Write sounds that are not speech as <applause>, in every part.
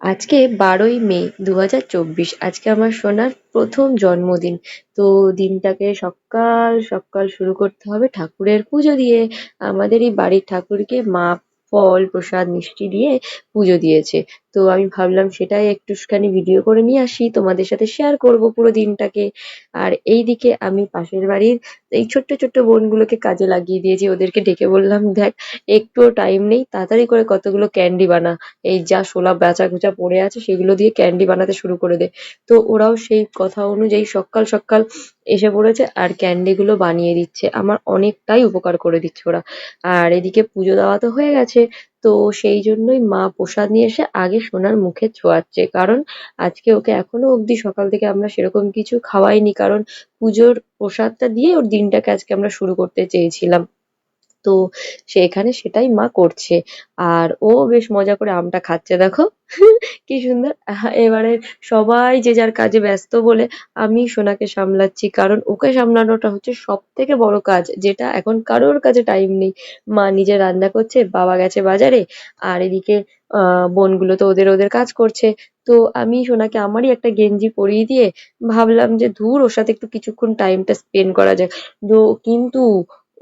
আজকে বারোই মে দু হাজার চব্বিশ, আজকে আমার সোনার প্রথম জন্মদিন। তো দিনটাকে সকাল সকাল শুরু করতে হবে ঠাকুরের পুজো দিয়ে। আমাদের এই বাড়ির ঠাকুরকে মা ফল, প্রসাদ, মিষ্টি দিয়ে পুজো দিয়েছে। তো আমি ভাবলাম সেটাই একটুখানি ভিডিও করে নিয়ে আসি, তোমাদের সাথে শেয়ার করব পুরো দিনটাকে। আর এইদিকে আমি পাশের বাড়ির এই ছোট্ট ছোট্ট বোনগুলোকে কাজে লাগিয়ে দিয়েছি, ওদেরকে ডেকে বললাম, দেখ, একটুও টাইম নেই, তাড়াতাড়ি করে কতগুলো ক্যান্ডি বানা। এই যা শোলা বেচা কুচা পড়ে আছে, সেগুলো দিয়ে ক্যান্ডি বানাতে শুরু করে দে। তো ওরাও সেই কথা অনুযায়ী সকাল সকাল এসে পড়েছে আর ক্যান্ডি গুলো বানিয়ে দিচ্ছে। আমার অনেকটাই উপকার করে দিচ্ছে ওরা। আর এদিকে পুজো দেওয়া তো হয়ে গেছে তো সেই জন্যই মা প্রসাদ নিয়ে এসে আগে সোনার মুখে ছোঁয়াচ্ছে কারণ আজকে ওকে এখনও অবধি সকাল থেকে আমরা সেরকম কিছু খাওয়াইনি। কারণ পুজোর প্রসাদটা দিয়ে ওর দিনটাকে আজকে আমরা শুরু করতে চেয়েছিলাম। তো সেখানে সেটাই মা করছে। আর ও বেশ মজা করে আমটা খাচ্ছে, দেখো। <laughs> কি সুন্দর। এবারে সবাই যে যার কাজে ব্যস্ত বলে আমি সোনাকে সামলাচ্ছি, কারণ ওকে সামলানোটা হচ্ছে সব থেকে বড় কাজ, যেটা এখন কারোর কাছে টাইম নেই। মা নিজে রান্না করছে, বাবা গেছে বাজারে, আর এদিকে বোনগুলো তো ওদের ওদের কাজ করছে। তো আমি সোনাকে আমারই একটা গেঞ্জি পরিয়ে দিয়ে ভাবলাম যে ধুর, ওর সাথে একটু কিছুক্ষণ টাইমটা স্পেন্ড করা যাক। কিন্তু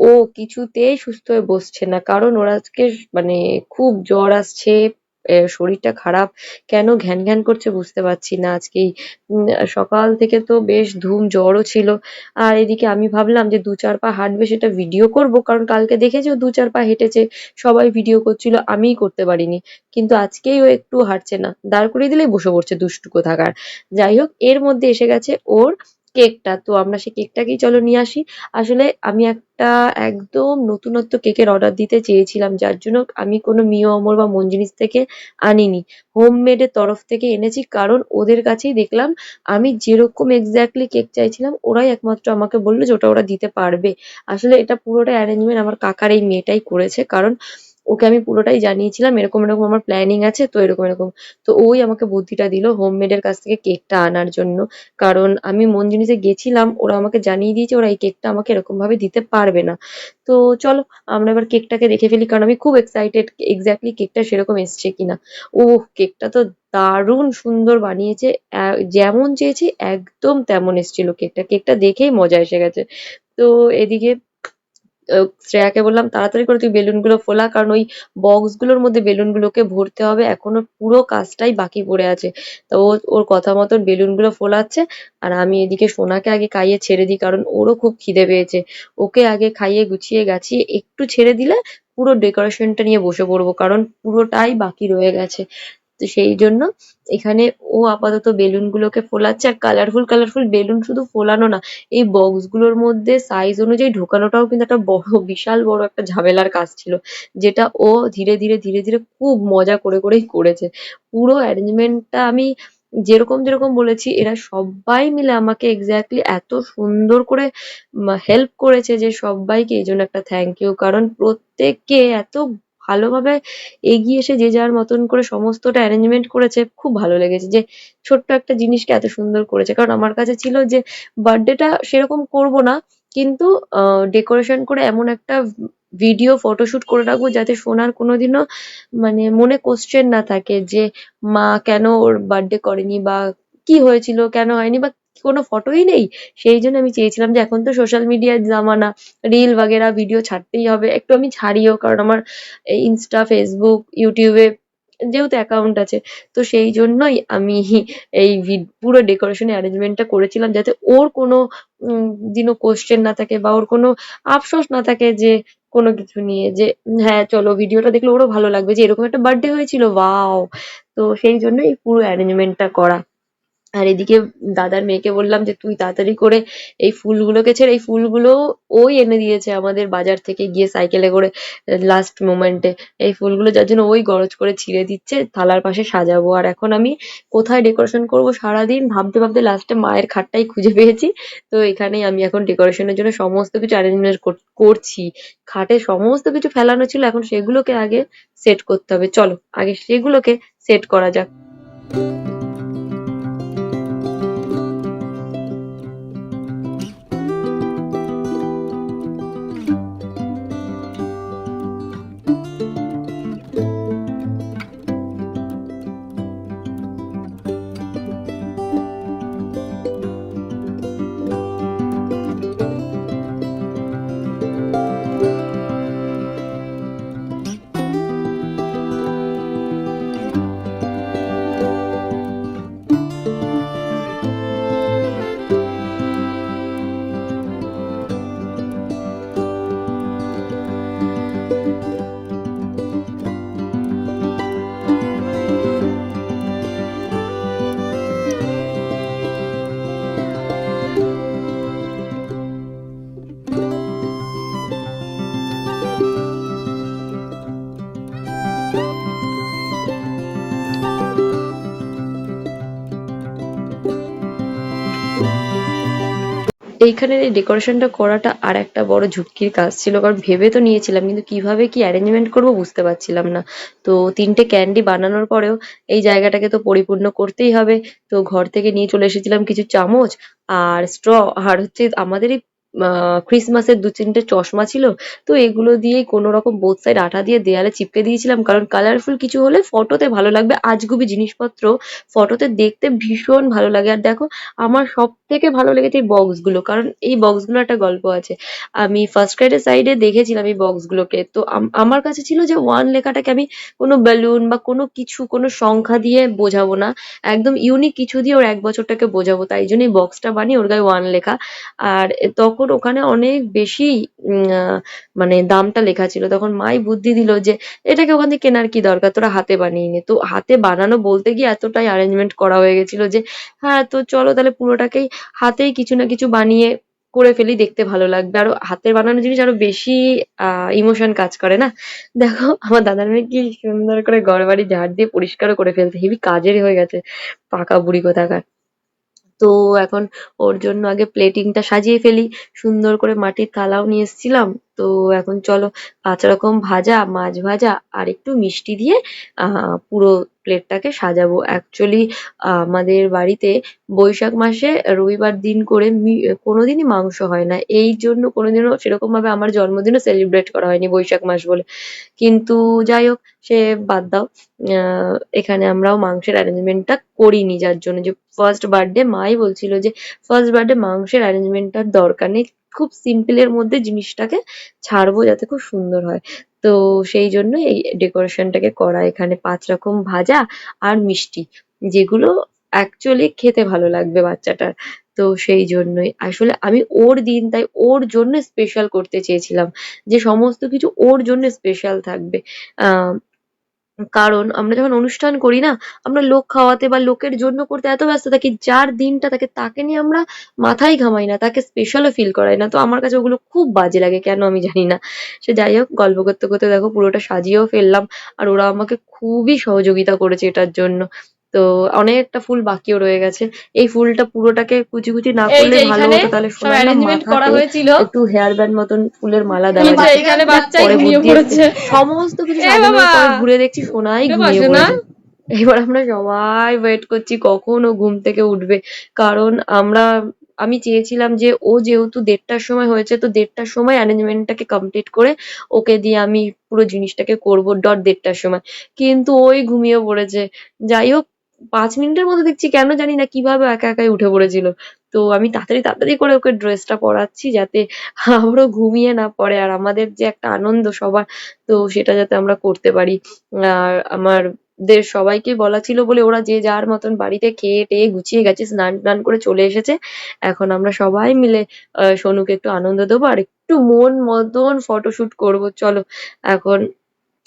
ও কিছুতেই সুস্থ হয়ে বসছে না। কারণ ওর আজকে মানে খুব জ্বর আসছে শরীরটা খারাপ। কেন ঘ্যান ঘ্যান করছে বুঝতে পারছি না। আজকেই, উম, সকাল থেকে তো বেশ ধুম, জ্বরও ছিল। আর এদিকে আমি ভাবলাম যে দু চার পা হাঁটবে সেটা ভিডিও করব, কারণ কালকে দেখেছি ও দু চার পা হেঁটেছে, সবাই ভিডিও করছিল, আমিই করতে পারিনি। কিন্তু আজকেই ও একটু হাঁটছে না। দাঁড় করিয়ে দিলেই বসে পড়ছে দুষ্টু কোথাকার যাই হোক, এর মধ্যে এসে গেছে ওর কেকটা। তো আমরা সেই কেকটাকেই চলো নিয়ে আসি। আসলে আমি একটা একদম নতুনত্ব কেকের অর্ডার দিতে চেয়েছিলাম, যার জন্য আমি কোনো মিও অমর বা মনজিনিস থেকে আনিনি। হোমমেড এর তরফ থেকে এনেছি, কারণ ওদের কাছেই দেখলাম আমি যেরকম এক্স্যাক্টলি কেক চাইছিলাম, ওরাই একমাত্র আমাকে বলল যে ওটা ওরা দিতে পারবে। আসলে এটা পুরোটা অ্যারেঞ্জমেন্ট আমার কাকার এই মেয়েটাই করেছে, কারণ ওকে আমি পুরোটাই জানিয়েছিলাম, এরকম এরকম আমার প্ল্যানিং আছে, তো এরকম এরকম। তো ওই আমাকে বুদ্ধিটা দিল হোমমেড এর কাছ থেকে কেকটা আনার জন্য। কারণ আমি মন জিনিসে গেছিলাম, ওরা আমাকে জানিয়ে দিয়েছে, ওরা এই কেকটা আমাকে এরকম ভাবে দিতে পারবে না। তো চলো, আমরা এবার কেকটাকে দেখে ফেলি, কারণ আমি খুব এক্সাইটেড এক্স্যাক্টলি কেকটা সেরকম এসছে কিনা। ওহ কেকটা তো দারুণ সুন্দর বানিয়েছে যেমন চেয়েছি, একদম তেমন এসেছিল কেকটা কেকটা দেখেই মজা এসে গেছে। তো এদিকে শ্রেয়াকে বললাম, তাড়াতাড়ি করে তুই বেলুনগুলো ফোলা, কারণ ওই বক্সগুলোর মধ্যে বেলুন গুলোকে ভরতে হবে। এখনও পুরো কাজটাই বাকি পড়ে আছে। তো ও, ওর কথা মতন বেলুনগুলো ফোলাচ্ছে, আর আমি এদিকে সোনাকে আগে খাইয়ে ছেড়ে দিই, কারণ ওরও খুব খিদে পেয়েছে। ওকে আগে খাইয়ে গুছিয়ে গাছিয়ে একটু ছেড়ে দিলে পুরো ডেকোরেশনটা নিয়ে বসে পড়ব, কারণ পুরোটাই বাকি রয়ে গেছে। তো সেই জন্য এখানে ও আপাতত বেলুন গুলোকে ফোলাচ্ছে। আর কালারফুল কালারফুল বেলুন শুধু ফোলানো না, এই বক্সগুলোর মধ্যে সাইজ অনুযায়ী ঢোকানোটাও কিন্তু একটা বড়, বিশাল বড় একটা ঝামেলার কাজ ছিল, যেটা ও ধীরে ধীরে ধীরে ধীরে খুব মজা করে, করেই করেছে। পুরো অ্যারেঞ্জমেন্টটা আমি যেরকম যেরকম বলেছি, এরা সবাই মিলে আমাকে এক্স্যাক্টলি এত সুন্দর করে হেল্প করেছে যে সবাইকে এই জন্য একটা থ্যাংক ইউ কারণ প্রত্যেককে এত ভালোভাবে এগিয়ে এসে যে যার মতন করে সমস্তটা অ্যারেঞ্জমেন্ট করেছে, খুব ভালো লেগেছে যে ছোট্ট একটা জিনিসকে এত সুন্দর করেছে। কারণ আমার কাছে ছিল যে বার্থডেটা সেরকম করব না, কিন্তু ডেকোরেশন করে এমন একটা ভিডিও ফটোশুট করে রাখব যাতে সোনার কোনোদিনও মানে মনে কোশ্চেন না থাকে যে মা কেন ওর বার্থডে করেনি বা কি হয়েছিল, কেন হয়নি বা কোনো ফটোই নেই। সেই জন্য আমি চেয়েছিলাম যে এখন তো সোশ্যাল মিডিয়ার জামানা রিল বাগেরা ভিডিও ছাড়তেই হবে। একটু আমি ছাড়িও, কারণ আমার ইনস্টা ফেসবুক ইউটিউবে যেহেতু অ্যাকাউন্ট আছে, তো সেই জন্যই আমি এই পুরো ডেকোরেশন অ্যারেঞ্জমেন্টটা করেছিলাম যাতে ওর কোনো দিনও কোশ্চেন না থাকে বা ওর কোনো আফসোস না থাকে যে কোনো কিছু নিয়ে, যে হ্যাঁ চলো ভিডিওটা দেখলে ওরও ভালো লাগবে। যে এরকম একটা বার্থডে হয়েছিল ওয়াও তো সেই জন্য এই পুরো অ্যারেঞ্জমেন্টটা করা। আর এদিকে দাদার মেয়েকে বললাম যে, তুই তাড়াতাড়ি করে এই ফুলগুলোকে ছেড়ে, এই ফুলগুলো ওই এনে দিয়েছে আমাদের বাজার থেকে গিয়ে সাইকেলে করে লাস্ট মোমেন্টে এই ফুলগুলো যার জন্য ওই গরজ করে ছিঁড়ে দিচ্ছে, থালার পাশে সাজাবো। আর এখন আমি কোথায় ডেকোরেশন করব সারাদিন ভাবতে ভাবতে লাস্টে মায়ের খাটটাই খুঁজে পেয়েছি। তো এখানেই আমি এখন ডেকোরেশনের জন্য সমস্ত কিছু অ্যারেঞ্জমেন্ট করছি। খাটে সমস্ত কিছু ফেলানো ছিল, এখন সেগুলোকে আগে সেট করতে হবে। চলো, আগে সেগুলোকে সেট করা যাক। এইখানের এই ডেকোরেশনটা করাটা আর একটা বড় ঝুঁকির কাজ ছিল, কারণ ভেবে তো নিয়েছিলাম, কিন্তু কীভাবে কি অ্যারেঞ্জমেন্ট করব বুঝতে পারছিলাম না। তো তিনটে ক্যান্ডি বানানোর পরেও এই জায়গাটাকে তো পরিপূর্ণ করতেই হবে। তো ঘর থেকে নিয়ে চলে এসেছিলাম কিছু চামচ আর স্ট্র, আর হচ্ছে আমাদেরই আহ ক্রিসমাসের দু তিনটে চশমা ছিল, তো এগুলো দিয়েই কোনো রকম বোথ সাইড আঠা দিয়ে দেয়ালে চিপকে দিয়েছিলাম। কারণ কালারফুল কিছু হলে ফটোতে ভালো লাগবে, আজগুবি জিনিসপত্র ফটোতে দেখতে ভীষণ ভালো লাগে। আর দেখো, আমার সব থেকে ভালো লেগেছে এই বক্সগুলো কারণ এই বক্সগুলো একটা গল্প আছে। আমি ফার্স্ট ক্রাইডের সাইডে দেখেছিলাম এই বক্স গুলোকে তো আম- আমার কাছে ছিল যে ওয়ান লেখাটাকে আমি কোনো বেলুন বা কোনো কিছু, কোনো সংখ্যা দিয়ে বোঝাবো না। একদম ইউনিক কিছু দিয়ে ওর এক বছরটাকে বোঝাবো, তাই জন্য এই বক্সটা বানিয়ে ওর গায়ে ওয়ান লেখা। আর এ তখন ওখানে অনেক বেশি মানে দামটা লেখা ছিল। তখন মাই বুদ্ধি দিল যে, এটাকে ওখান থেকে কেনার কি দরকার? তোরা হাতে বানিয়ে নে। তো হাতে বানানো বলতে গিয়ে এতটাই অ্যারেঞ্জমেন্ট করা হয়ে গেছিল যে হ্যাঁ তো চলো তাহলে পুরোটাকেই হাতেই কিছু না কিছু বানিয়ে করে ফেলি, দেখতে ভালো লাগবে। আরও হাতের বানানো জিনিস আরও বেশি ইমোশন কাজ করে না? দেখো, আমার দাদার মেয়ে কি সুন্দর করে ঘর বাড়ি ঝাড় দিয়ে পরিষ্কারও করে ফেলতে হেবি কাজেরই হয়ে গেছে। পাকা বুড়ি কোথাকার। তো এখন ওর জন্য আগে প্লেটিং -টা সাজিয়ে ফেলি। সুন্দর করে মাটির থালাও নিয়ে এসেছিলাম। তো এখন চলো পাঁচ রকম ভাজা, মাছ ভাজা আর একটু মিষ্টি দিয়ে, আহ, পুরো প্লেটটাকে সাজাবো। অ্যাকচুয়ালি আমাদের বাড়িতে বৈশাখ মাসে রবিবার দিন করে কোনোদিনই মাংস হয় না। এই জন্য কোনোদিনও সেরকম ভাবে আমার জন্মদিনও সেলিব্রেট করা হয়নি বৈশাখ মাস বলে। কিন্তু যাই হোক, সে বাদ দাও। এখানে আমরাও মাংসের অ্যারেঞ্জমেন্টটা করিনি যার জন্য যে ফার্স্ট বার্থডে মাই বলছিল যে ফার্স্ট বার্থডে মাংসের অ্যারেঞ্জমেন্টটার দরকার নেই। খুব সিম্পল এর মধ্যে জিনিসটাকে ছাড়বো যাতে খুব সুন্দর হয়। তো সেই জন্য এই ডেকোরেশনটাকে করা। এখানে পাঁচ রকম ভাজা আর মিষ্টি, যেগুলো অ্যাকচুয়ালি খেতে ভালো লাগবে বাচ্চাটার। তো সেই জন্যই। আসলে আমি ওর দিন, তাই ওর জন্য স্পেশাল করতে চেয়েছিলাম যে সমস্ত কিছু ওর জন্য স্পেশাল থাকবে। কারণ আমরা যখন অনুষ্ঠান করি না, আমরা লোক খাওয়াতে বা লোকের জন্য করতে এত ব্যস্ত থাকি, যার দিনটা থাকে তাকে নিয়ে আমরা মাথাই ঘামাই না, তাকে স্পেশালও ফিল করাই না। তো আমার কাছে ওগুলো খুব বাজে লাগে, কেন আমি জানি না। সে যাই হোক, গল্প করতে করতে দেখো পুরোটা সাজিয়েও ফেললাম, আর ওরা আমাকে খুবই সহযোগিতা করেছে এটার জন্য। তো অনেকটা ফুল বাকিও রয়ে গেছে। এই ফুলটা পুরোটাকে কুচি কুচি না করলে ভালো হতো তাহলে করা হয়েছিল। একটু হেয়ার ব্যান্ড মতন ফুলের মালা দেওয়া। এইখানে বাচ্চাই ঘুমিয়ে পড়েছে। সমস্ত কিছু সাজানোর পর ঘুরে দেখছি সোনাই ঘুমিয়ে পড়েছে। এবার আমরা সবাই ওয়েট করছি কখন ও ঘুম থেকে উঠবে। কারণ আমরা আমি চেয়েছিলাম যে ও যেহেতু দেড়টার সময় হয়েছে তো দেড়টার সময় অ্যারেঞ্জমেন্টটাকে কমপ্লিট করে ওকে দিয়ে আমি পুরো জিনিসটাকে করব ডট দেড়টার সময়। কিন্তু ওই ঘুমিয়ে পড়েছে। যাই হোক পাঁচ মিনিটের মধ্যে দেখছি কেন জানি না কীভাবে একা একাই উঠে পড়েছিল। তো আমি তাড়াতাড়ি তাড়াতাড়ি করে ওকে ড্রেসটা পরাচ্ছি যাতে আমারও ঘুমিয়ে না পড়ে আর আমাদের যে একটা আনন্দ সবার, তো সেটা যাতে আমরা করতে পারি। আর আমার দের সবাইকে বলা ছিল বলে ওরা যে যার মতন বাড়িতে খেয়ে টেয়ে গুছিয়ে গেছে, স্নান টান করে চলে এসেছে। এখন আমরা সবাই মিলে সোনুকে একটু আনন্দ দেবো আর একটু মন মতন ফটোশুট করব। চলো, এখন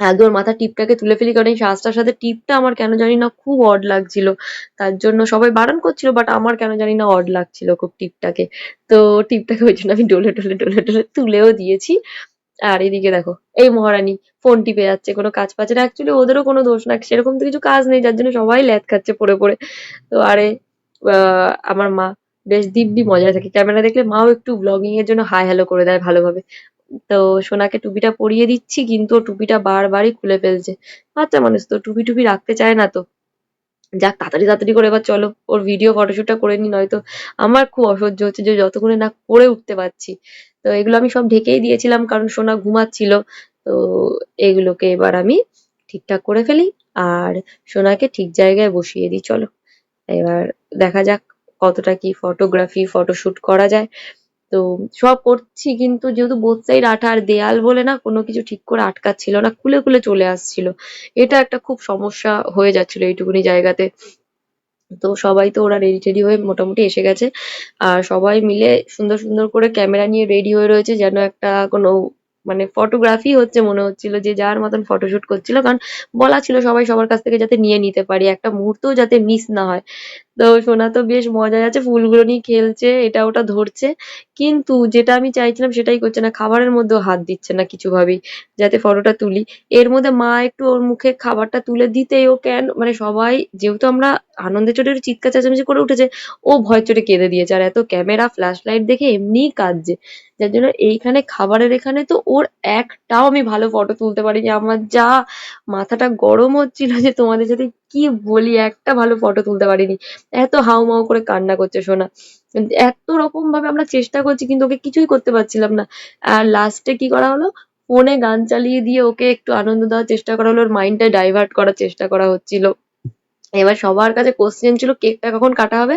আগে ওর মাথার টিপটাকে তুলে ফেলি, কারণ এই সাজটার সাথে টিপটা আমার কেন জানি না খুব অড লাগছিল। তার জন্য সবাই বারণ করছিল বাট আমার কেন জানি না অড লাগছিল খুব টিপটাকে। তো টিপটাকে ওই জন্য আমি ডলে ডলে ডলে ডলে তুলেও দিয়েছি। আর এদিকে দেখো, এই মহারানী ফোন টিপে যাচ্ছে, কোনো কাজ পাচ্ছে না। অ্যাকচুয়ালি ওদেরও কোনো দোষ না, সেরকম তো কিছু কাজ নেই, যার জন্য সবাই ল্যাদ খাচ্ছে পড়ে পড়ে। তো আরে আমার মা বেশ দিব্যি মজায় থাকে। ক্যামেরা দেখলে মাও একটু ব্লগিং এর জন্য হাই হ্যালো করে দেয় ভালোভাবে। তো সোনাকে টুপিটা পরিয়ে দিচ্ছি, কিন্তু টুপিটা বারবারই খুলে ফেলছে। বাচ্চা মানুষ, তো টুপি টুপি রাখতে চায় না তো? যাক, তাড়াতাড়ি তাড়াতাড়ি করে এবার চলো, ওর ভিডিও ফটোশুটটা করে নি, নয়তো আমার খুব অসহ্য হচ্ছে যে যতক্ষণে না করে উঠতে পারছি। তো এগুলো আমি সব ঢেকেই দিয়েছিলাম, কারণ সোনা ঘুমাচ্ছিল। তো এগুলোকে এবার আমি ঠিকঠাক করে ফেলি, আর সোনাকে ঠিক জায়গায় বসিয়ে দিই, চলো। এবার দেখা যাক কতটা কি ফটোগ্রাফি ফটোশুট করা যায়। তো সব করছি কিন্তু যেহেতু বোথ সাইড আঠা আর দেয়াল বলে না, কোনো কিছু ঠিক করে আটকাচ্ছিল না, খুলে খুলে চলে আসছিল। এটা একটা খুব সমস্যা হয়ে যাচ্ছিল এইটুকুনি জায়গাতে। তো সবাই তো ওরা রেডি টেডি হয়ে মোটামুটি এসে গেছে। আর সবাই মিলে সুন্দর সুন্দর করে ক্যামেরা নিয়ে রেডি হয়ে রয়েছে, যেন একটা কোনো মানে ফটোগ্রাফি হচ্ছে, মনে হচ্ছিল যে যার মতন ফটোশুট করছিল। কারণ বলা ছিল সবাই সবার কাছ থেকে যাতে নিয়ে নিতে পারি, একটা মুহূর্তও যাতে মিস না হয়। তো সোনা তো বেশ মজায় আছে, ফুলগুলো নিয়ে খেলছে, এটা ওটা ধরছে। কিন্তু যেটা আমি চাইছিলাম সেটাই করছে না, খাবারের মধ্যেও হাত দিচ্ছে না কিছুভাবেই, যাতে ফটোটা তুলি। এর মধ্যে মা একটু ওর মুখে খাবারটা তুলে দিতেই ও কেন মানে সবাই, যেহেতু আমরা আনন্দের চোটে চিৎকার চেঁচামেচি করে উঠেছে, ও ভয় চোটে কেঁদে দিয়েছে। আর এত ক্যামেরা ফ্ল্যাশ লাইট দেখে এমনিই কাঁদছে। যার জন্য এইখানে খাবারের এখানে তো ওর একটাও আমি ভালো ফটো তুলতে পারিনি। আমার যা মাথাটা গরম হচ্ছিল যে তোমাদের সাথে কি বলি, একটা ভালো ফটো তুলতে পারিনি। এত হাউমাউ করে কান্না করছে সোনা। এত রকম ভাবে আমরা চেষ্টা করছি, কিন্তু ওকে কিছুই করতে পারছিলাম না। আর লাস্টে কি করা হলো? ফোনে গান চালিয়ে দিয়ে ওকে একটু আনন্দ দেওয়ার চেষ্টা করা হলো। ওর মাইন্ডটা ডাইভার্ট করার চেষ্টা করা হচ্ছিল। এবার সবার কাছে কোশ্চেন ছিল কেকটা কখন কাটা হবে?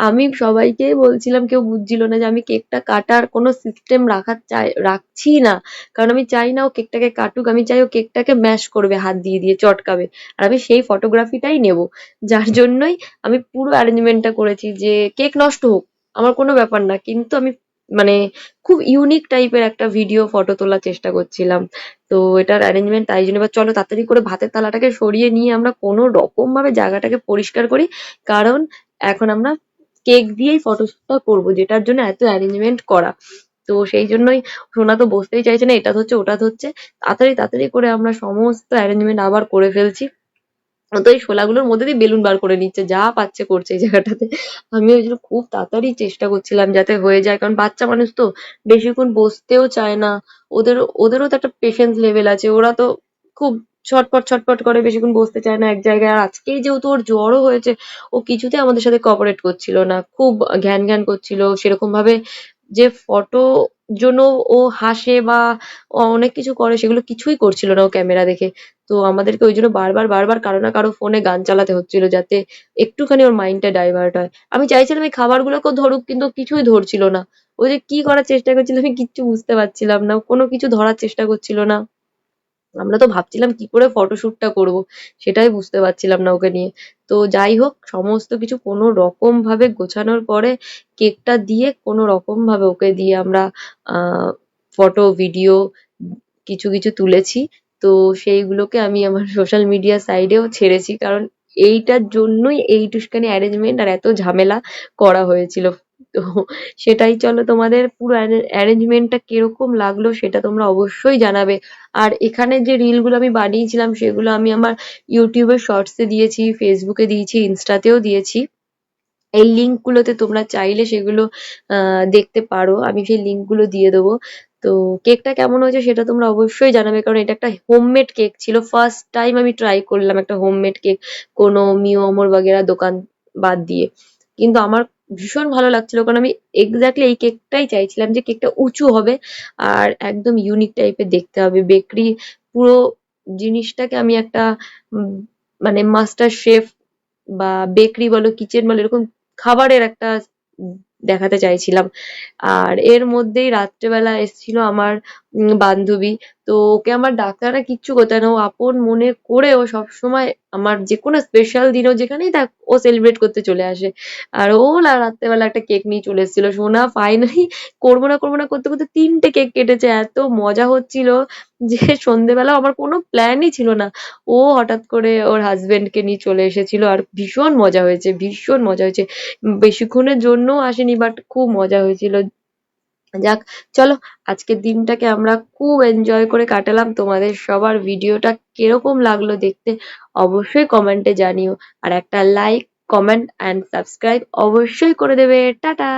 আমি সবাইকেই বলছিলাম, কেউ বুঝছিল না যে আমি কেকটা কাটার কোনো সিস্টেম রাখার চাই, রাখছি না। কারণ আমি চাই না ও কেকটাকে কাটুক, আমি চাই ও কেকটাকে ম্যাশ করবে, হাত দিয়ে দিয়ে চটকাবে। আর আমি সেই ফটোগ্রাফিটাই নেব। যার জন্যই আমি পুরো অ্যারেঞ্জমেন্টটা করেছি যে কেক নষ্ট হোক, আমার কোনো ব্যাপার না। কিন্তু আমি মানে খুব ইউনিক টাইপের একটা ভিডিও ফটো তোলার চেষ্টা করছিলাম। তো এটার অ্যারেঞ্জমেন্ট তাই জন্য, এবার চলো তাড়াতাড়ি করে ভাতের থালাটাকে সরিয়ে নিয়ে আমরা কোনো রকম ভাবে জায়গাটাকে পরিষ্কার করি। কারণ এখন আমরা কেক দিয়েই ফটোশুটটা করব, যেটার জন্য এত অ্যারেঞ্জমেন্ট করা। তো সেই জন্যই সোনা তো বসতেই চাইছে না, এটা ধরছে, ওটা ধরছে। তাড়াতাড়ি তাড়াতাড়ি করে আমরা সমস্ত অ্যারেঞ্জমেন্ট আবার করে ফেলছি। তো এই শোলাগুলোর মধ্যে দিয়ে বেলুন বার করে নিচ্ছে, যা পাচ্ছে করছে এই জায়গাটাতে। আমি ওই জন্য খুব তাড়াতাড়ি চেষ্টা করছিলাম যাতে হয়ে যায়, কারণ বাচ্চা মানুষ তো বেশিক্ষণ বসতেও চায় না। ওদের, ওদেরও তো একটা পেশেন্স লেভেল আছে, ওরা তো খুব ছটপট ছটপট করে বেশিক্ষণ বসতে চায় না এক জায়গায়। আর আজকেই যেহেতু ওর জ্বরও হয়েছে, ও কিছুতে আমাদের সাথে কোঅপারেট করছিল না, খুব ঘ্যান ঘ্যান করছিল। সেরকম ভাবে যে ফটো জন্য ও হাসে বা অনেক কিছু করে, সেগুলো কিছুই করছিল না ও ক্যামেরা দেখে। তো আমাদেরকে ওই জন্য বারবার বারবার কারও না কারও ফোনে গান চালাতে হচ্ছিল যাতে একটুখানি ওর মাইন্ডটা ডাইভার্ট হয়। আমি চাইছিলাম এই খাবারগুলোকেও ধরুক, কিন্তু কিছুই ধরছিল না। ও যে কি করার চেষ্টা করছিল আমি কিচ্ছু বুঝতে পারছিলাম না, কোনো কিছু ধরার চেষ্টা করছিল না। আমরা তো ভাবছিলাম কি করে ফটোশুটটা করব, সেটাই বুঝতে পারছিলাম না ওকে নিয়ে। তো যাই হোক, সমস্ত কিছু কোনো রকম ভাবে গোছানোর পরে কেকটা দিয়ে কোনো রকম ভাবে ওকে দিয়ে আমরা ফটো ভিডিও কিছু কিছু তুলেছি। তো সেইগুলোকে আমি আমার সোশ্যাল মিডিয়া সাইডেও ছেড়েছি, কারণ এইটার জন্যই এইটুখানি অ্যারেঞ্জমেন্ট আর এত ঝামেলা করা হয়েছিল। তো সেটাই চলো তোমাদের পুরো অ্যারেঞ্জমেন্টটা কীরকম লাগল সেটা তোমরা অবশ্যই জানাবে। আর এখানে যে রিলগুলো আমি বানিয়েছিলাম সেগুলো আমি আমার ইউটিউবের শর্টসে দিয়েছি ফেসবুকে দিয়েছি ইনস্টাতেও দিয়েছি। এই লিঙ্ক গুলোতে তোমরা চাইলে সেগুলো দেখতে পারো। আমি সেই লিঙ্কগুলো দিয়ে দেবো। তো কেকটা কেমন হয়েছে সেটা তোমরা অবশ্যই জানাবে, কারণ এটা একটা হোমমেড কেক ছিল। ফার্স্ট টাইম আমি ট্রাই করলাম একটা হোমমেড কেক কোনো মিও অমর বাগেরা দোকান বাদ দিয়ে। কিন্তু আমার ভীষণ ভালো লাগছিল, কারণ আমি এক্স্যাক্টলি এই কেকটাই চাইছিলাম যে কেকটা উঁচু হবে আর একদম ইউনিক টাইপের দেখতে হবে। বেকরি পুরো জিনিসটাকে আমি একটা মানে মাস্টার শেফ বা বেকরি বলো কিচেন বলো, এরকম খাবারের একটা দেখাতে চাইছিলাম। আর এর মধ্যেই রাত্রেবেলা এসেছিল আমার বান্ধবী। তো ওকে আমার ডাক্তাররা কিচ্ছু করতে না। ও আপন মনে করে ও সবসময় আমার যেকোনো স্পেশাল দিন ও যেখানেই থাক, ও সেলিব্রেট করতে চলে আসে। আর ও রাত্রেবেলা একটা কেক নিয়ে চলে এসেছিল। সোনা ফাইনালি করব না করব না করতে করতে তিনটে কেক কেটেছে। এত মজা হচ্ছিল যে সন্ধেবেলা আমার কোনো প্ল্যানই ছিল না। ও হঠাৎ করে ওর হাজবেন্ডকে নিয়ে চলে এসেছিল। আর ভীষণ মজা হয়েছে, ভীষণ মজা হয়েছে। বেশিক্ষণের জন্যও আসেনি বাট খুব মজা হয়েছিল। যাক, চলো, আজকের দিনটাকে আমরা খুব এনজয় করে কাটালাম। তোমাদের সবার ভিডিওটা কীরকম লাগল দেখতে অবশ্যই কমেন্টে জানিও। আর একটা লাইক কমেন্ট অ্যান্ড সাবস্ক্রাইব অবশ্যই করে দেবে। টাটা!